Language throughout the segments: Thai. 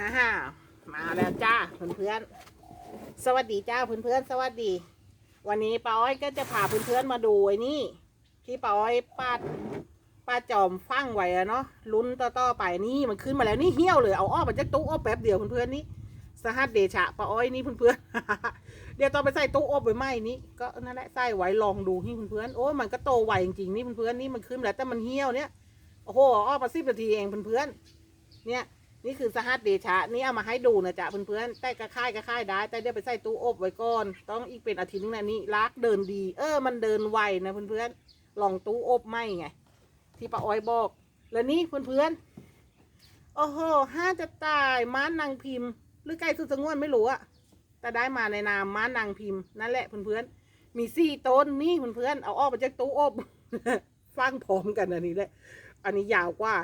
ฮ่าฮ่ามาแล้วจ้าเพื่อนๆสวัสดีจ้าเพื่อนๆสวัสดี วันนี้ป้าอ้อยก็จะพาเพื่อนๆมาดูไอ้นี่ที่ป้าอ้อยป้าป้าจอมฟั่งไว้อะเนาะลุ้นต่อๆไปนี่มันขึ้นมาแล้วนี่เหี้ยวเลยเอาอ้อมมาจากตู้อ้อแป๊บเดียวเพื่อนๆนี่สหัสเดชะป้าอ้อยนี่เพื่อนๆเดี๋ยวตอนไปใส่ตู้อบไปไหมนี่ก็นั่นแหละใส่ไว้ลองดูนี่เพื่อนๆโอ้มันก็โตไวจริงๆนี่เพื่อนๆนี่มันขึ้นแล้วแต่มันเหี่ยวเนี่ยโอ้โหอ้อมาสิบนาทีเองเพื่อนๆเนี่ย นี่คือสหัสเดชะ นี่เอามาให้ดูนะจ๊ะเพื่อนๆแต่กระค่ายกระค่ายได้ แต่เดี๋ยวไปใส่ตู้อบไว้ก่อน ต้องอีกเป็นอาทิตย์นึงนะนี่ลากเดินดี เออ มันเดินไวนะเพื่อนๆลองตู้อบไหมไง ที่ป้าอ้อยบอก แล้วนี่เพื่อนๆโอ้โหห้าจะตายม้านางพิมพ์ หรือไก่สุดสงวนไม่รู้อะแต่ได้มาในนามม้านางพิมพ์นั่นแหละเพื่อนๆมีสี่ต้นนี่เพื่อนๆเอาออกมาจากตู้อบฟังพร้อมกันอันนี้แหละ อันนี้ยาวกว่า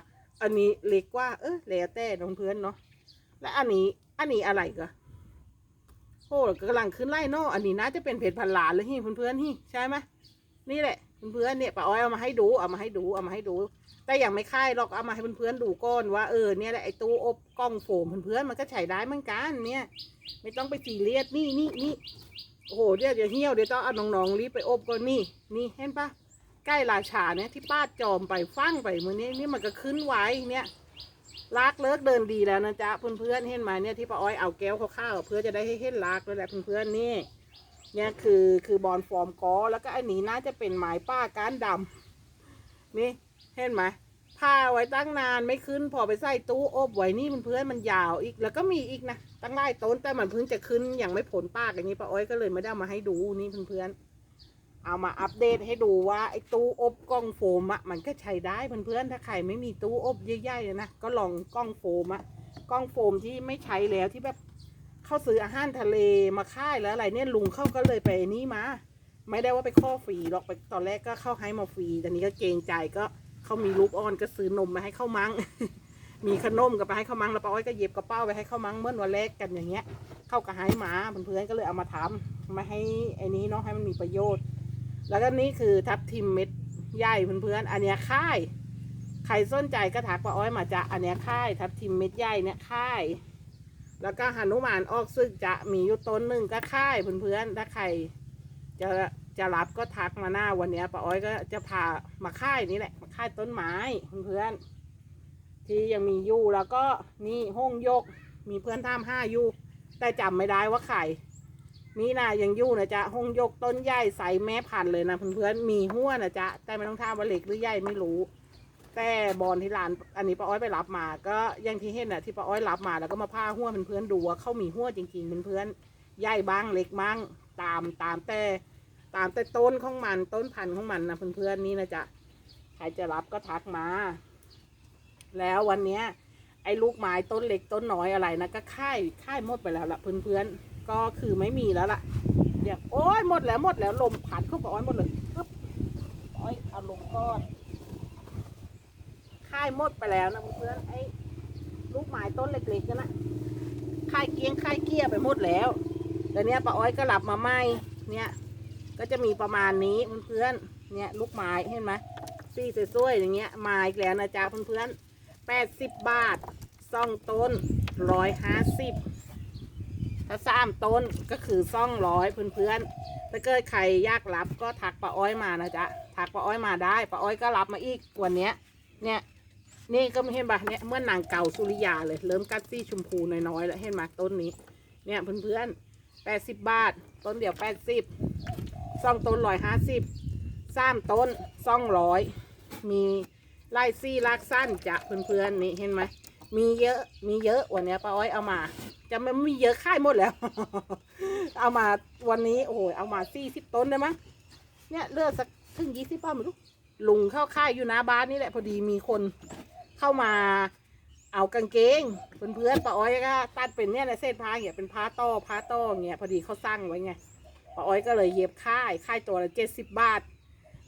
อันนี้เล็กกว่า เออแล้วแต่น้องเพื่อนเนาะ และอันนี้ อันนี้อะไรก็โอ้กำลังขึ้นไล่เนอะอันนี้น่าจะเป็นเพจพันหลานเลยที่เพื่อนๆที่ใช่ไหมนี่แหละเพื่อนๆเนี่ยป้าอ้อยเอามาให้ดูเอามาให้ดูเอามาให้ดู แต่ยังไม่ค่ายหรอกเอามาให้เพื่อนๆดูก่อนว่าเออเนี่ยแหละไอ้ตู้อบกล้องโฟมเพื่อนๆมันก็ใช้ได้เหมือนกันเนี่ย ไม่ต้องไปซีเรียสนี่นี่นี่โอ้โหเดี๋ยวเดี๋ยวเหี่ยวเดี๋ยวต้องเอาน้องๆรีบไปอบก่อนนี่นี่เห็นปะ ใกล้ราชาเนี่ยที่ป้าจอมไปฟังไปมือนี้นี่มันก็ขึ้นไว้เนี่ยลากเลิกเดินดีแล้วนะจ๊ะเพื่อนๆเห็นไหมเนี่ยที่ป้าอ้อยเอาแก้วข้าวเพื่อจะได้ให้เห็นลากแล้วแหละเพื่อนๆนี่เนี่ยคือคือบอลฟอร์มกอแล้วก็อันนี้น่าจะเป็นไม้ป้าก้านดำนี่เห็นไหมผ้าไว้ตั้งนานไม่ขึ้นพอไปใส่ตู้อบไว้นี่เพื่อนๆมันยาวอีกแล้วก็มีอีกนะตั้งไล่ต้นแต่มันเพิ่งจะขึ้นอย่างไม่ผลป้ากอย่างนี้ป้าอ้อยก็เลยไม่ได้มาให้ดูนี่เพื่อนๆ เอามาอัปเดตให้ดูว่าไอ้ตู้อบกล้องโฟมอะมันก็ใช้ได้เพื่อนๆถ้าใครไม่มีตู้อบใหญ่ๆนะก็ลองกล้องโฟมอะกล้องโฟมที่ไม่ใช้แล้วที่แบบเข้าซื้ออาหารทะเลมาค่ายแล้วอะไรเนี่ยลุงเข้าก็เลยไปนี่มาไม่ได้ว่าไปข้อฟรีหรอกไปตอนแรกก็เข้าให้มาฟรีแต่นี้ก็เกรงใจก็เขามีลูกอ่อนก็ซื้อนมมาให้เข้ามังมีขนมก็ไปให้เข้ามังแล้วป้าอ้อยก็เย็บกระเป๋าไปให้เข้ามังเมื่อวันแรกกันอย่างเงี้ย เข้ากับให้หมาเพื่อนๆก็เลยเอามาทำมาให้ไอ้นี้เนาะให้มันมีประโยชน์ แล้วก็นี่คือทับทิมเม็ดใหญ่เพื่อนๆ อันเนี้ยค่าย ใครสนใจก็ถักป้าอ้อยมาจะอันเนี้ยค่าย ทับทิมเม็ดใหญ่เนี่ยค่าย แล้วก็หนุมานออกซึกจะมีอยู่ต้นหนึ่งก็ค่ายเพื่อนๆ ถ้าใครจะจะรับก็ทักมาหน้าวันนี้ป้าอ้อยก็จะพามาค่ายนี่แหละ มาค่ายต้นไม้เพื่อนๆ ที่ยังมีอยู่แล้วก็นี่ห้องยก มีเพื่อนท่ามห้าอยู่ แต่จำไม่ได้ว่าใคร นี่นะยังยู่นะจ๊ะห้องยกต้นใหญ่ใสแม่พันเลยนะเพื่อนๆมีหัวนะจ๊ะแต่ไม่ต้องท่าว่าเล็กหรือใหญ่ไม่รู้ แต่บอลที่ร้านอันนี้ป้าอ้อยไปรับมา ก็อยังที่เห็นน่ะที่ป้าอ้อยรับมาแล้วก็มาผ้าหัวเพื่อนๆดูว่าเขามีหัวจริงๆเพื่อนๆใหญ่บ้างเล็กบ้างตามตามแต่ตามแต่ต้นของมันต้นพันธุ์ของมันนะเพื่อนๆนี่นะจ๊ะใครจะรับก็ทักมา แล้ววันเนี้ยไอ้ลูกไม้ต้นเล็กต้นน้อยอะไรนะก็ค่ายค่ายหมดไปแล้วล่ะเพื่อนๆ ก็คือไม่มีแล้วล่ะเดี๋ยวโอ้ยหมดแล้วหมดแล้วลมพัดเข้าป้าอ้อยหมดเลยปึ๊บป้าอ้อยเอาลงก้อนค่ายหมดไปแล้วนะเพื่อนไอ้ลูกไม้ต้นเล็กๆนั่นนะค่ายเกียงค่ายเกี้ยไปหมดแล้วแต่เนี้ยป้าอ้อยก็หลับมาใหมเนี่ยก็จะมีประมาณนี้เพื่อนๆเนี่ยลูกไม้เห็นไหมซี่สวยๆอย่างเงี้ยไม้อีกแล้วนะจ๊ะเพื่อนๆแปดสิบบาทซองต้นร้อยห้าสิบ ถ้าสามต้นก็คือซ่องร้อยเพื่อนๆถ้าเกิดใครอยากรับก็ทักป้าอ้อยมานะจ๊ะทักป้าอ้อยมาได้ป้าอ้อยก็รับมาอีกวันนี้เนี่ยนี่ก็ไม่เห็นปะเนี่ยเมื่อนังเก่าสุริยาเลย เริ่มกัดซี่ชมพูน้อยๆแล้วเห็นไหมต้นนี้ เนี่ยเพื่อนๆแปดสิบบาท ต้นเดียวแปดสิบสองต้นร้อยห้าสิบสามต้นสองร้อยมีไล่ซี่ลากสั้นจะเพื่อนๆนี่เห็นไหมมีเยอะมีเยอะวันนี้ป้าอ้อยเอามา จะไม่มีเยอะค่ายหมดแล้ว เอามาวันนี้โอ้โหเอามาสี่สิบต้นได้มั้งเนี่ยเลือกสักถึงยี่สิบป้าไม่รู้ลุงเข้าค่ายอยู่น้าบ้านนี่แหละพอดีมีคนเข้ามาเอากางเกงเพื่อนๆป้าอ้อยก็ตัดเป็นเนี่ยนะเส้นผ้าเนี่ยเป็นผ้าต้อผ้าต้อเงี้ยพอดีเขาสร้างไว้ไงป้าอ้อยก็เลยเย็บค่ายค่ายตัวละเจ็ดสิบบาท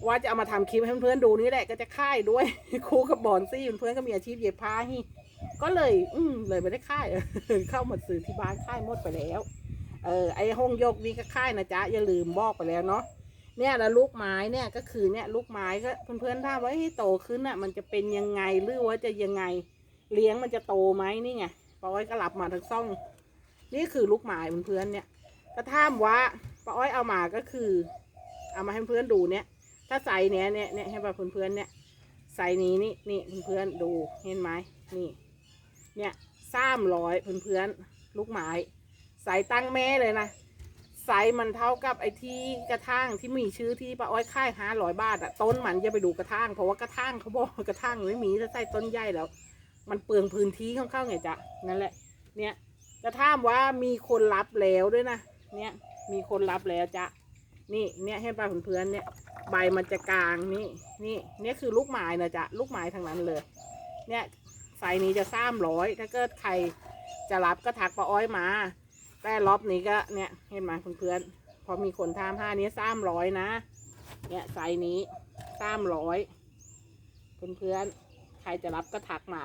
ว่าจะเอามาทำคลิปให้เพื่อนๆดูนี่แหละก็จะค่ายด้วยครูกับบอนซี่เพื่อนๆก็มีอาชีพเย็บผ้าฮี่ ก็เลย อืมเลยไม่ได้ค่าย เข้ามาซื้อที่บ้านค่ายหมดไปแล้ว เออไอห้องยกนี่ก็ค่ายนะจ๊ะอย่าลืมบอกไปแล้วเนาะเนี่ยแล้วลูกไม้เนี่ยก็คือเนี่ยลูกไม้ก็เพื่อนๆถ้าว่าให้โตขึ้นอะ มันจะเป็นยังไงหรือว่าจะยังไง เลี้ยงมันจะโตไหมนี่ไงป้าอ้อยก็รับมาทั้งซ่อง นี่คือลูกหมายเพื่อนๆเนี่ยก็ถามว่าป้าอ้อยเอามาก็คือ เอามาให้เพื่อนดูเนี่ย ถ้าใส่เนี้ยเนี่ยเนี่ยให้ป่ะเพื่อนๆเนี่ยใส่นี้นี่นี่เพื่อนๆดูเห็นไหมนี่ เนี่ยสามร้อยเพื่อนๆลูกไม้ใส่ตั้งแม่เลยนะไซส์มันเท่ากับไอ้ที่กระทั่งที่มีชื่อที่ป้าอ้อยค่ายห้าร้อยบาทอะต้นมันจะไปดูกระทั่งเพราะว่ากระทั่งเขาบอกกระทั่งไม่มีถ้าใส่ต้นใหญ่แล้ว มันเปลืองพื้นที่เข้าๆไงจ๊ะนั่นแหละ เนี่ยกระทั่งว่ามีคนรับแล้วด้วยนะเนี่ยมีคนรับแล้วจ้ะนี่เนี่ยให้ป้าเพื่อนๆเนี่ย ใบมันจะกลางนี่นี่เนี่ยคือลูกไม้นะจ๊ะลูกไม้ทางนั้นเลย เนี่ย ไซส์นี้จะสามร้อยถ้าเกิดใครจะรับก็ทักป้าอ้อยมา แต่รอบนี้ก็เนี่ยเห็นไหมเพื่อนๆพอมีคนทามห้านี้สามร้อยนะ เนี่ยไซส์นี้สามร้อยเพื่อนๆใครจะรับก็ทักมา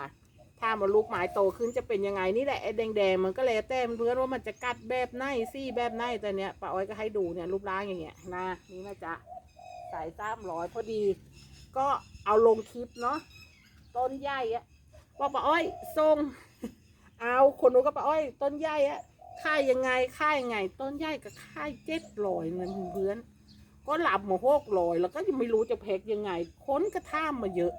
ถ้ามันลูกไม้โตขึ้นจะเป็นยังไงนี่แหละไอ้แดงๆมันก็แล้วแต่เพื่อนว่ามันจะกัดแบบไหนซี่แบบไหนแต่เนี้ยป้าอ้อยก็ให้ดูเนี่ยรูปร่างอย่างเงี้ยนะนี่นะจ๊ะสายสามร้อยพอดี ก็เอาลงคลิปเนาะต้นใหญ่อะ บอกป้าอ้อยส่งเอาคนนู้นก็ป้าอ้อย ต้นใหญ่อะค่ายยังไงค่ายยังไง ต้นใหญ่ก็ค่ายเจ็ดร้อยเงินเพื่อนก็หลับมาหกร้อย แล้วก็ยังไม่รู้จะแพ็กยังไง ค้นกระท่ามมาเยอะ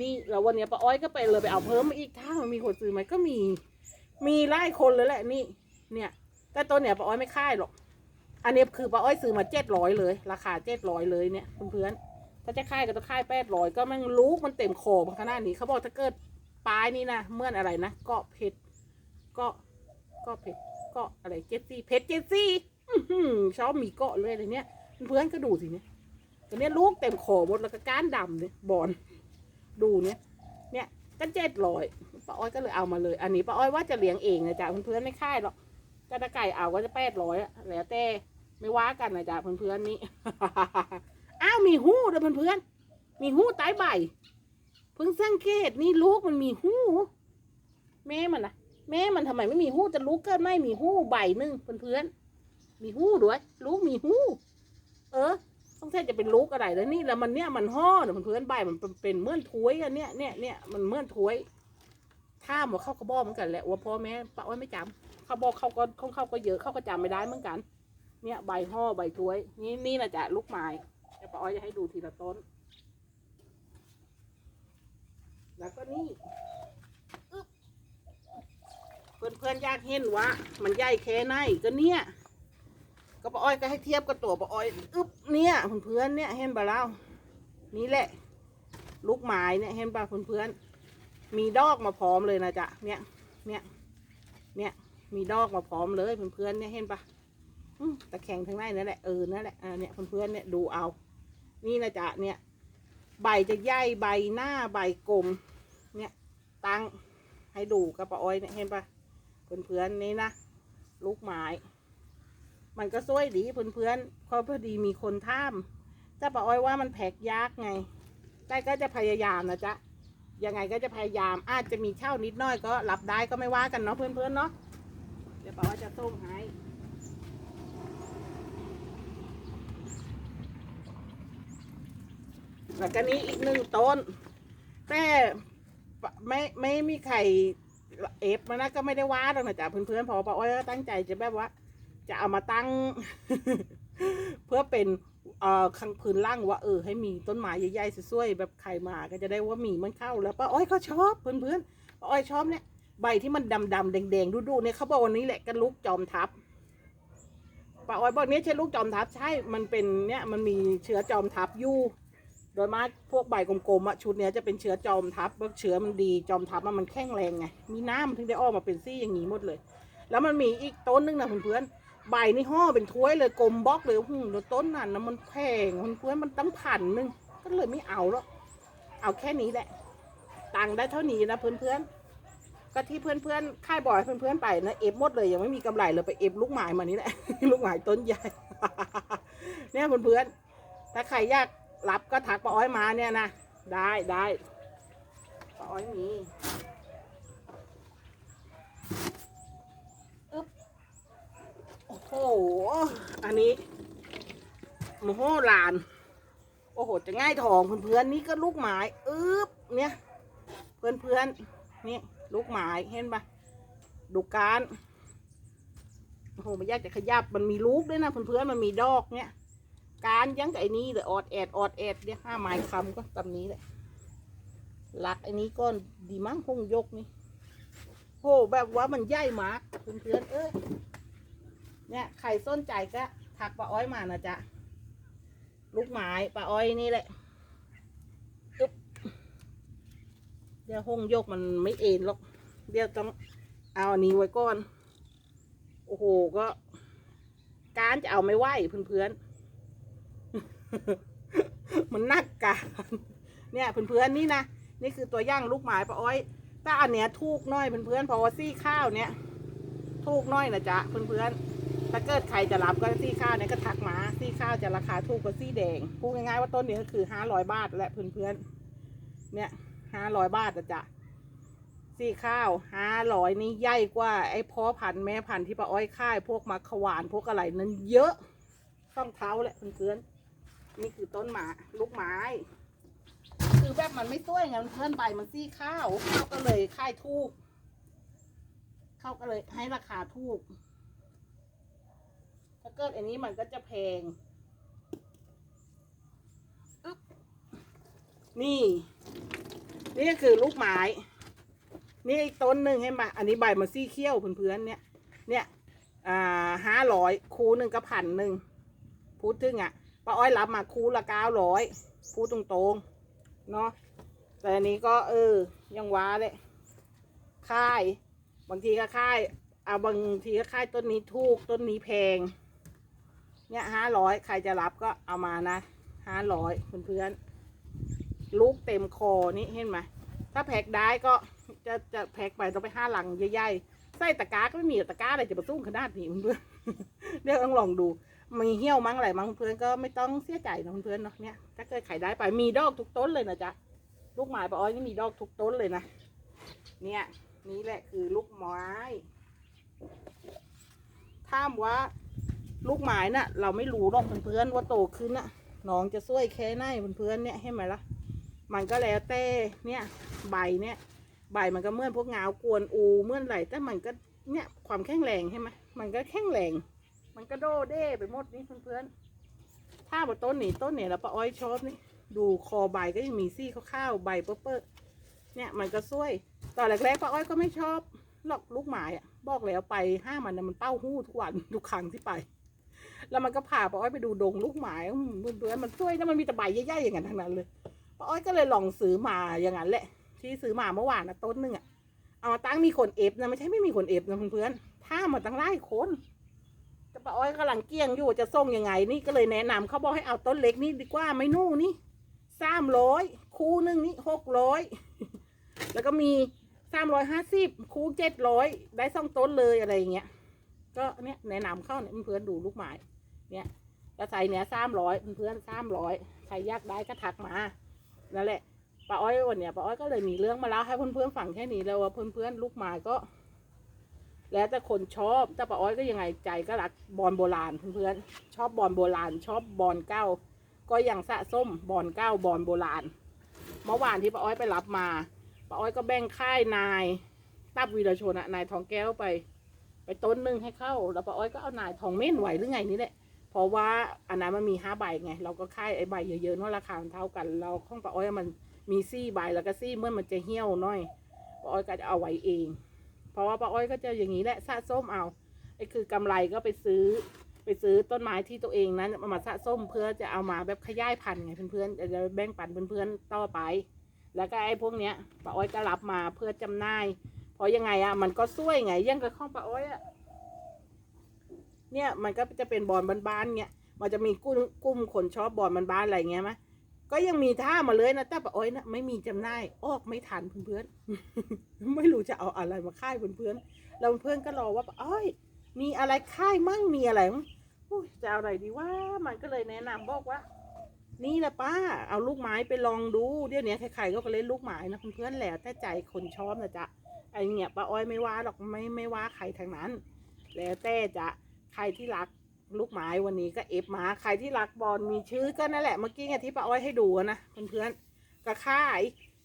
นี่แล้ววันนี้ป้าอ้อยก็ไปเลยไปเอาเพิ่มมาอีกถ้ามันมีคนซื้อไหมก็มี มีไล่คนเลยแหละนี่ เนี่ยแต่ต้นเนี้ยป้าอ้อยไม่ค่ายหรอกอันนี้คือป้าอ้อยซื้อมาเจ็ดร้อยเลย ราคาเจ็ดร้อยเลยเนี่ยเพื่อนๆถ้าจะค่ายก็ต้องค่ายแปดร้อยก็แมันลูกมันเต็มโคมขนาดนี้เขาบอกถ้าเกิด ปลายนี่นะเมื่อนอะไรนะเกาะเพชรเกาะเกาะเพชรเกาะอะไรเจ็ดซี่เพชรเจ็ดซี่อื้ชอบมีเกาะเลยอะไรเนี่ยเพื่อนก็ดูสิเนี่ยตัวเนี้ยลูกเต็มโคหมดแล้วก็ก้านดำเนี่ยบอลดูเนี่ย เนี่ยก็เจ็ดร้อยป้าอ้อยก็เลยเอามาเลย อันนี้ป้าอ้อยว่าจะเลี้ยงเองนะจ๊ะเพื่อนๆไม่ค่ายหรอกก็ถ้าไก่เอาก็จะแปดร้อยแล้วแต่ไม่ว่ากันนะจ๊ะเพื่อนๆนี่อ้าวมีหู้ด้วยเพื่อนๆมีหู้ใต้ใบ พิ่งสังเกตนี่ลูกมันมีหูแม่มันนะแม่มันทำไมไม่มีหูจะลูกเกิดไม่มีหูใบหนึ่งเพื่อนๆมีหูด้วย ลูกมีหูเออต้องใช่จะเป็นลูกอะไรแล้วนี่แล้วมันเนี่ยมันห่อเนี่ยเพื่อนๆใบมันเป็นเมื่อนถ้วยอะเนี่ยเนี่ยเนี่ยมันเมื่อนถ้วยถ้ามว่าเข้าก็บอกเหมือนกันแหละว่าพ่อแม่ป้าอ้อยไม่จำเขาบอกเขาก็ของเขาก็เยอะเขาก็จำไม่ได้เหมือนกัน เนี่ยใบห่อใบถ้วย นี่นี่นะจ๊ะลูกไม้เดี๋ยวป้าอ้อยจะให้ดูทีละต้น แล้วก็นี่เพื่อนเพื่อนๆอยากเห็นว่ามันใหญ่แค่ไหนก็เนี่ย ก็ป้าอ้อยก็ให้เทียบกับตัวป้าอ้อยอึ๊บเนี่ยเพื่อนๆเนี่ยเห็นปะเล่านี่แหละ ลูกไม้เนี่ยเห็นปะเพื่อนๆมีดอกมาพร้อมเลยนะจ๊ะเนี่ยเนี่ยเนี่ยมีดอกมาพร้อมเลยเพื่อนๆเนี่ยเห็นปะตะแคงทั้งในนั่นแหละเออนั่นแหละอ่าเนี่ยเพื่อนๆเนี่ยดูเอา นี่นะจ๊ะเนี่ยใบจะใหญ่ใบหน้าใบกลม ตั้งให้ดูกระปะอ้อยเนี่ยเห็นปะเพื่อนๆนี่นะลูกไม้มันก็สวยดีเพื่อนๆเพราะพอดีมีคนท่ามแต่ปะอ้อยว่ามันแพกยากไงแต่ก็จะพยายามนะจ๊ะยังไงก็จะพยายามอาจจะมีเช่านิดน้อยก็รับได้ก็ไม่ว่ากันเนาะเพื่อนๆเนาะเดี๋ยวปะอ้อยจะส่งให้แล้วก็นี้อีกหนึ่งต้นแต่ ไม่ไม่มีใครเอฟมานะก็ไม่ได้ว่าหรอกนะจ๊ะเพื่อนๆพอป้าอ้อยก็ตั้งใจจะแบบว่า จะเอามาตั้ง เพื่อเป็นเอ่อข้างพื้นล่างว่าเออให้มีต้นไม้ใหญ่ๆสวยๆแบบใครมาก็จะได้ว่ามีมันเข้าแล้วป้าอ้อยก็ชอบเพื่อนๆป้าอ้อยชอบเนี่ยใบที่มันดำๆแดงๆดูๆเนี่ยเขาบอกวันนี้แหละกันลูกจอมทัพป้าอ้อยบอกเนี่ยใช่ลูกจอมทัพใช่ มันเป็นเนี่ยมันมีเชื้อจอมทัพอยู่ โดยมากพวกใบกลมๆอะชุดเนี้ยจะเป็นเชื้อจอมทัพเพราะเชื้อมันดีจอมทัพอะมันแข็งแรงไงมีน้ำมันถึงได้ออกมาเป็นซี่อย่างนี้หมดเลย แล้วมันมีอีกต้นหนึงนะเพื่อนๆใบนี่ห่อเป็นถ้วยเลยกลมบล็อกเลยหุ่นต้นนั้นนะมันแพงเพื่อนๆมันตั้งพันหนึงก็เลยไม่เอาแล้วเอาแค่นี้แหละตังค์ได้เท่านี้นะเพื่อนๆก็ที่เพื่อนๆค่ายบ่อยเพื่อนๆไปนะเอฟหมดเลยยังไม่มีกำไรเลยไปเอฟลูกหมายมานี่แหละลูกหมายต้นใหญ่เนี่ยเพื่อนๆถ้าใครอยาก รับก็ถักป้าอ้อยมาเนี่ยนะ ได้ได้ป้าอ้อยมีอึ๊บโอ้โห อันนี้โมโหลาน โอ้โห จะง่ายทองเพื่อนๆนี่ก็ลูกไม้อึ๊บเนี่ยเพื่อนๆนี่ลูกไม้เห็นปะดูการโอ้โหมันยากจะขยับมันมีลูกด้วยนะเพื่อนๆมันมีดอกเนี่ย การยังไอ้นี้เลยออดแอดออดแอดเนี่ยห้าไม้คำก็ตำนี้แหละหลักไอ้นี้ก้อนดีมั้งคงยกนี่โหแบบว่ามันใหญ่มากเพื่อนๆเอ้ยเนี่ยใครส้นใจก็ทักป้าอ้อยมานะจ๊ะลูกไม้ป้าอ้อยนี่แหละอึ๊บเดี๋ยวหงยกมันไม่เอ็นหรอก เดี๋ยวต้องเอาอันนี้ไว้ก่อน โอ้โหก็ การจะเอาไม่ไหวเพื่อนๆ มันนักการเนี่ยเพื่อนๆนี่นะนี่คือตัวย่างลูกหมายปะอ้อยถ้าอันเนี้ยทูกน้อยเพื่อนๆเพราะว่าซี่ข้าวเนี่ยทูกน้อยนะจ๊ะเพื่อนๆถ้าเกิดใครจะรับก็ซี่ข้าวเนี่ยก็ทักมาซี่ข้าวจะราคาถูกกว่าซี่แดงพูดง่ายๆว่าต้นนี้ก็คือห้าร้อยบาทแหละเพื่อนๆเนี่ยห้าร้อยบาทนะจ๊ะซี่ข้าวห้าร้อยนี่ใหญ่กว่าไอ้พ่อพันธุ์แม่พันธุ์ที่ป้าอ้อยค่าย พวกมะขวานพวกอะไรนั้นเยอะต้องเท้าแหละเพื่อนๆ นี่คือต้นหมาลูกไม้ คือแบบมันไม่ต้วยไงเพื่อนใบมันซี่ข้าวข้าวก็เลยค่ายทูกข้าวก็เลยให้ราคาทูกถ้าเกิดอันนี้มันก็จะแพงนี่ นี่คือลูกไม้ นี่อีกต้นหนึ่งให้มา อันนี้ใบมันซี่เขี้ยวเพื่อนๆเนี่ย เนี่ย อ่าห้าร้อยคูหนึ่งก็พันหนึ่งพูดถึงอะ ป้าอ้อยรับมาคูละเก้าร้อยพูดตรงๆเนาะแต่อันนี้ก็เออ ยังว้าเลยค่าย บางทีก็ค่ายเอาบางทีก็ค่ายต้นนี้ถูกต้นนี้แพง เนี่ยห้าร้อยใครจะรับก็เอามานะห้าร้อยเพื่อนๆลูกเต็มคอนี่เห็นไหมถ้าแพ็กได้ก็จะจะแพ็กไปต้องไปห้าหลังใหญ่ๆใส่ตะกร้าก็ไม่มีตะกร้าอะไรจะมาสู้ขนาดนี้เพื่อนๆเดี๋ยวต้องลองดู มีเหี้ยวมั้งอะไรมั้งเพื่อนก็ไม่ต้องเสียใจนะเพื่อนเนาะเนี่ยถ้าเกิดขายได้ไปมีดอกทุกต้นเลยนะจ๊ะลูกไม้ปะอ้อยนี่มีดอกทุกต้นเลยนะเนี่ยนี่แหละคือลูกไม้ถามว่าลูกไม้น่ะ เราไม่รู้หรอกเพื่อนๆว่าโตขึ้นน่ะน้องจะช่วยแค่ไหนเพื่อนๆเนี่ยให้ไหมล่ะมันก็แล้วแต่เนี่ยใบเนี่ย ใบมันก็เมื่อนพวกงาวกวนอูเมื่อนไหลแต่มันก็เนี่ยความแข็งแรงใช่ไหมมันก็แข็งแรง มันก็โดเด้ไปหมดนี่เพื่อนๆถ้าบนต้นนี่ต้นเนี่ยแล้วป้าอ้อยชอบนี่ ดูคอใบก็ยังมีซี่ข้าวๆใบเปื้อๆเนี่ยมันก็ช่วย ตอนแรกๆป้าอ้อยก็ไม่ชอบหรอกลูกหมายอะ บอกแล้วไปห้ามมันนะมันเป้าหู้ทุกวันทุกครั้งที่ไป แล้วมันก็พาป้าอ้อยไปดูดงลูกหมายอืมเพื่อนๆมันช่วยนะมันมีแต่ใบใหญ่ๆอย่างนั้นทั้งนั้นเลยป้าอ้อยก็เลยลองซื้อมาอย่างนั้นแหละ ที่ซื้อมาเมื่อวานนะต้นหนึ่งอะเอามาตั้งมีคนเอฟนะไม่ใช่ไม่มีคนเอฟนะเพื่อนๆถ้ามาตั้งไล่คน แต่ป้าอ้อยกำลังเกี้ยงอยู่จะส่งยังไง นี่ก็เลยแนะนำเขาบอกให้เอาต้นเล็กนี่ดีกว่าไม่นู่นนี่สามร้อยคู่หนึ่งนี่หกร้อยแล้วก็มีสามร้อยห้าสิบคู่เจ็ดร้อยได้สองต้นเลยอะไรอย่างเงี้ยก็เนี่ยแนะนำเข้าเนี่ยเพื่อนดูลูกไม้เนี่ยกระใส่เนี้ยสามร้อยเพื่อนสามร้อยใครอยากได้ก็ทักมานั่นแหละป้าอ้อยวันเนี้ยป้าอ้อยก็เลยมีเรื่องมาเล่าให้เพื่อนๆฟังแค่นี้แล้วว่าเพื่อนๆลูกหมาก็ แล้วแต่คนชอบแต่ป้าอ้อยก็ยังไงใจก็รักบอลโบราณเพื่อนๆชอบบอลโบราณ ชอบบอลเก้า ก็ยังสะส้มบอลเก้าบอลโบราณ เมื่อวานที่ป้าอ้อยไปรับมาป้าอ้อยก็แบ่งค่ายนายตับวีรชนอะนายทองแก้วไป ไปต้นหนึ่งให้เข้า แล้วป้าอ้อยก็เอานายทองเม่นไหวหรือไงนี่แหละเพราะว่าอันนั้นมันมีห้าใบไง เราก็ค่ายไอ้ใบเยอะๆเนาะราคาเท่ากัน เราข้องป้าอ้อยมันมีซี่ใบแล้วก็ซี่เมื่อมันจะเหี่ยวน้อยป้าอ้อยก็จะเอาไว้เอง เพราะว่าป้าอ้อยก็จะอย่างนี้แหละสะสมเอาไอ้คือกำไรก็ไปซื้อ ไปซื้อต้นไม้ที่ตัวเองนั้นมาสะสมเพื่อจะเอามาแบบขยายพันธุ์ไงเพื่อนๆจะแบ่งปันเพื่อนๆต่อไป แล้วก็ไอ้พวกเนี้ยป้าอ้อยก็รับมาเพื่อจำหน่าย เพราะยังไงอะมันก็ช่วยไงยังกับข้องป้าอ้อยอะเนี่ยมันก็จะเป็นบอลบ้านๆเงี้ยมันจะมีกุ้มกุ้มคนชอบบอลบ้านๆอะไรเงี้ยไหม ก็ยังมีท่ามาเลยนะแต่ป้าอ้อยนะไม่มีจำหน่ายออกไม่ทันเพื่อนๆ ไม่รู้จะเอาอะไรมาค่ายเพื่อนๆแล้วเพื่อนก็รอว่าป้าอ้อย มีอะไรค่ายมั่งมีอะไรมั่งจะเอาอะไรดีว่ามันก็เลยแนะนำบอกว่า นี่แหละป้า เอาลูกไม้ไปลองดูเดี๋ยวนี้ใครๆก็ไปเล่นลูกไม้นะเพื่อนๆแหละแต่ใจคนชอบนะจ๊ะไอเนี่ยป้าอ้อยไม่ว่าหรอกไม่ไม่ว่าใครทางนั้น แล้วแต่จะใครที่รัก ลูกไม้วันนี้ก็เอฟมาใครที่รักบอลมีชื่อก็นั่นแหละเมื่อกี้ไงที่ป้าอ้อยให้ดูอะนะเพื่อนๆก็ค่าย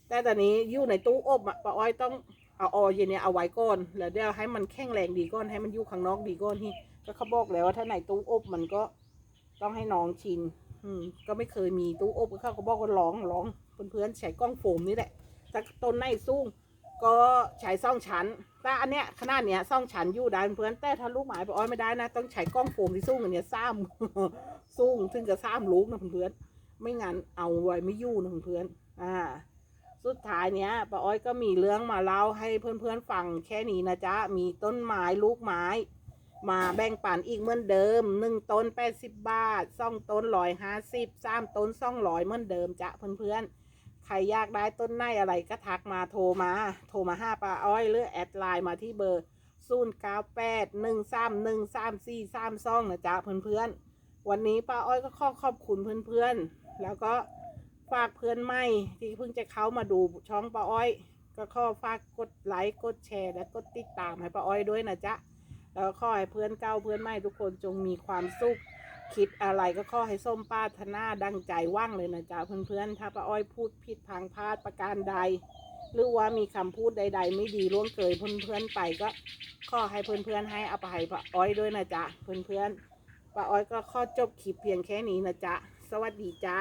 แต่ตอนนี้อยู่ในตู้อบอะป้าอ้อยต้องเอาออเย็นเนี่ยเอาไว้ก่อนแล้วเดี๋ยวให้มันแข็งแรงดีก่อนให้มันอยู่ข้างนอกดีก่อนที่ก็เขาบอกแล้วว่าถ้าไหนตู้อบมันก็ต้องให้น้องชินอืมก็ไม่เคยมีตู้อบก็เขาก็บอกว่าร้องร้องเพื่อนๆใช้กล้องโฟมนี่แหละแต่ต้นในสูงก็ใช้ซ่องชั้น แต่อันเนี้ยขนาดเนี้ยซ่องชั้นอยู่ได้เพื่อนแต่ถ้าลูกหมายไปอ้อยไม่ได้นะ ต้องใช้กล้องโฟมที่สูงอันเนี้ยซ้ำสูงถึงจะซ้ำลูกนะเพื่อนไม่งั้นเอาไว้ไม่ยู่นะเพื่อนอ่าสุดท้ายเนี้ยป้าอ้อยก็มีเรื่องมาเล่าให้เพื่อนๆฟังแค่นี้นะจ๊ะ มีต้นไม้ลูกไม้ มาแบ่งปันอีกเหมือนเดิมหนึ่งต้นแปดสิบบาทสองต้นร้อยห้าสิบสามต้นสองร้อยเหมือนเดิมจ้ะเพื่อนๆ ใครอยากได้ต้นไนอะไรก็ทักมาโทรมา โทรมาห้าป้าอ้อยหรือแอดไลน์มาที่เบอร์ศูนย์เก้าแปดหนึ่งสามหนึ่งสามสี่สามสองนะจ๊ะเพื่อนๆ วันนี้ป้าอ้อยก็ขอขอบคุณเพื่อนๆ แล้วก็ฝากเพื่อนใหม่ที่เพิ่งจะเข้ามาดูช่องป้าอ้อย ก็ขอฝากกดไลค์กดแชร์และกดติดตามให้ป้าอ้อยด้วยนะจ๊ะแล้วขอให้เพื่อนเก่าเพื่อนใหม่ทุกคนจงมีความสุข คิดอะไรก็ข้อให้ส้มป้าธนาดังใจว่างเลยนะจ๊ะเพื่อนๆ ถ้าป้าอ้อยพูดผิดพังพลาดประการใด หรือว่ามีคำพูดใด ๆ ไม่ดีล่วงเกินเพื่อนๆไปก็ข้อให้เพื่อนๆให้อภัยป้าอ้อยด้วยนะจ๊ะเพื่อนๆป้าอ้อยก็ข้อจบคลิปเพียงแค่นี้นะจ๊ะสวัสดีจ้า